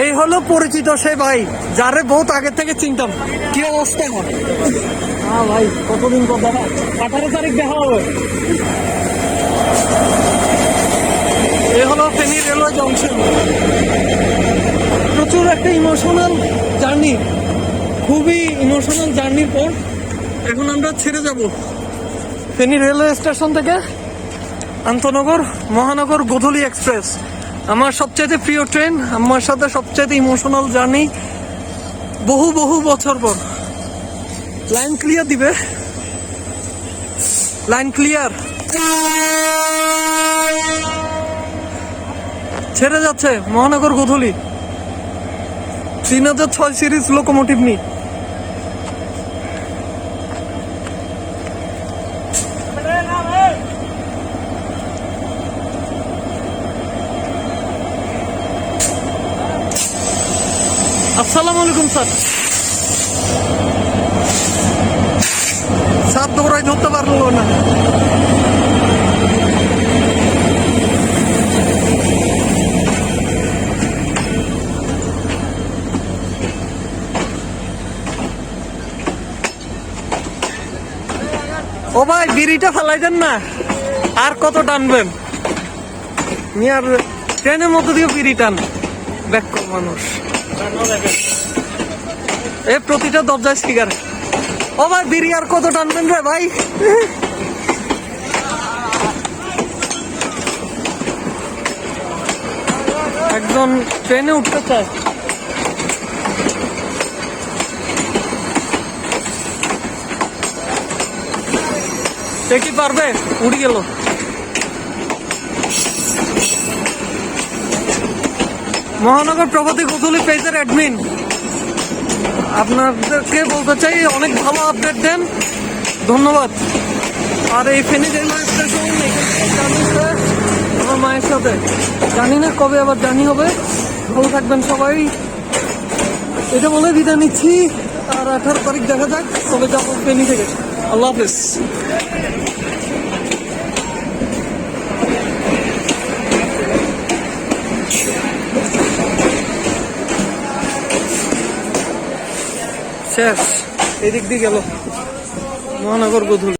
এই হলো পরিচিত সে ভাই যারে বহুত আগে থেকে চিনতাম। কি অবস্থা আমার হ্যাঁ ভাই কতদিন পর দেখা? আঠারো তারিখ দেখা হবে। এই হলো ফেনী রেলওয়ে জংশন প্রচুর একটা ইমোশনাল জার্নি খুবই ইমোশনাল জার্নির পর এখন আমরা ছেড়ে যাব। ফেনী রেলওয়ে স্টেশন থেকে আন্তনগর মহানগর গোধূলি এক্সপ্রেস। আমার সবচাইতে প্রিয় ট্রেন, আমার সাথে সবচাইতে ইমোশনাল জার্নি বহু বহু বছর পর। লাইন ক্লিয়ার দিবে? লাইন ক্লিয়ার ছেড়ে যাচ্ছে মহানগর গোধূলি। তিন হাজার ছয় সিরিজ লোকোমোটিভ নিয়ে। আসসালামু আলাইকুম, স্যার। স্যার দৌড়াই ধরতে পারল না। ও ভাই, বিড়িটা ফেলাই দেন না। আর কত টানবেন? মিয়ার ট্রেনের মধ্যে দিয়ে বিড়ি টান। ব্যাক মানুষ। এ, প্রতিটা দরজায় স্টিকার ও ভাই, বিড়ি আর কত টানবেন রে ভাই? একজন ট্রেনে উঠতে চায়। সে কি পারবে? উড়ে গেল। মহানগর প্রগতি গোধূলি পেজের অ্যাডমিন আপনাদেরকে বলতে চাই, অনেক ভালো আপডেট দেন। ধন্যবাদ। আর এই ফেনী রেলওয়ে স্টেশন আমার মায়ের সাথে। জানি না কবে আবার জানি হবে। ভালো থাকবেন সবাই। এটা বলে বিদায় নিচ্ছি। আর আঠারো তারিখ দেখা যাক কবে যাব ফেনী থেকে। আল্লাহ হাফিজ। শেষ। এদিক দিয়ে গেল। মহানগর গোধূলি।